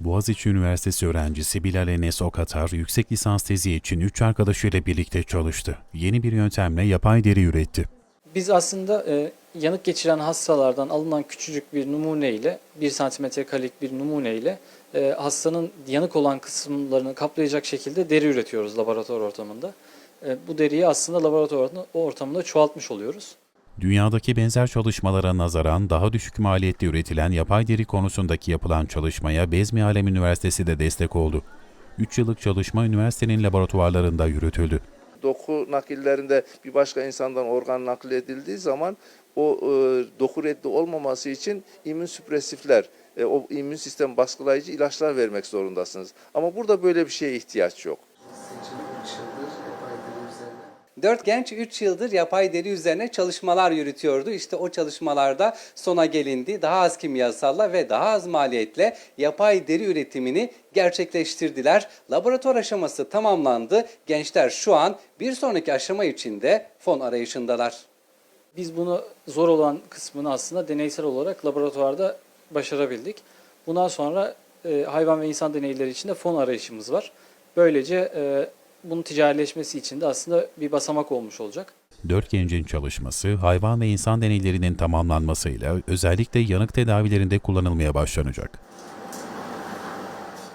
Boğaziçi Üniversitesi öğrencisi Bilal Enes Okatar, yüksek lisans tezi için üç arkadaşıyla birlikte çalıştı. Yeni bir yöntemle yapay deri üretti. Biz aslında e, yanık geçiren hastalardan alınan küçücük bir numune ile 1 santimetre karelik bir numune ile e, hastanın yanık olan kısımlarını kaplayacak şekilde deri üretiyoruz laboratuvar ortamında. E, bu deriyi aslında laboratuvar ortamında çoğaltmış oluyoruz. Dünyadaki benzer çalışmalara nazaran daha düşük maliyette üretilen yapay deri konusundaki yapılan çalışmaya Bezmi Alem Üniversitesi de destek oldu. 3 yıllık çalışma üniversitenin laboratuvarlarında yürütüldü. doku nakillerinde bir başka insandan organ nakil edildiği zaman o e, doku reddi olmaması için immünsüpresifler, e, o immün sistem baskılayıcı ilaçlar vermek zorundasınız. Ama burada böyle bir şeye ihtiyaç yok. Dört genç 3 yıldır yapay deri üzerine çalışmalar yürütüyordu. İşte o çalışmalarda sona gelindi. Daha az kimyasalla ve daha az maliyetle yapay deri üretimini gerçekleştirdiler. Laboratuvar aşaması tamamlandı. Gençler şu an bir sonraki aşama için de fon arayışındalar. Biz bunu zor olan kısmını aslında deneysel olarak laboratuvarda başarabildik. Bundan sonra e, hayvan ve insan deneyleri için de fon arayışımız var. Böylece e, bunun ticarileşmesi için de aslında bir basamak olmuş olacak. Dört gencin çalışması hayvan ve insan deneylerinin tamamlanmasıyla özellikle yanık tedavilerinde kullanılmaya başlanacak.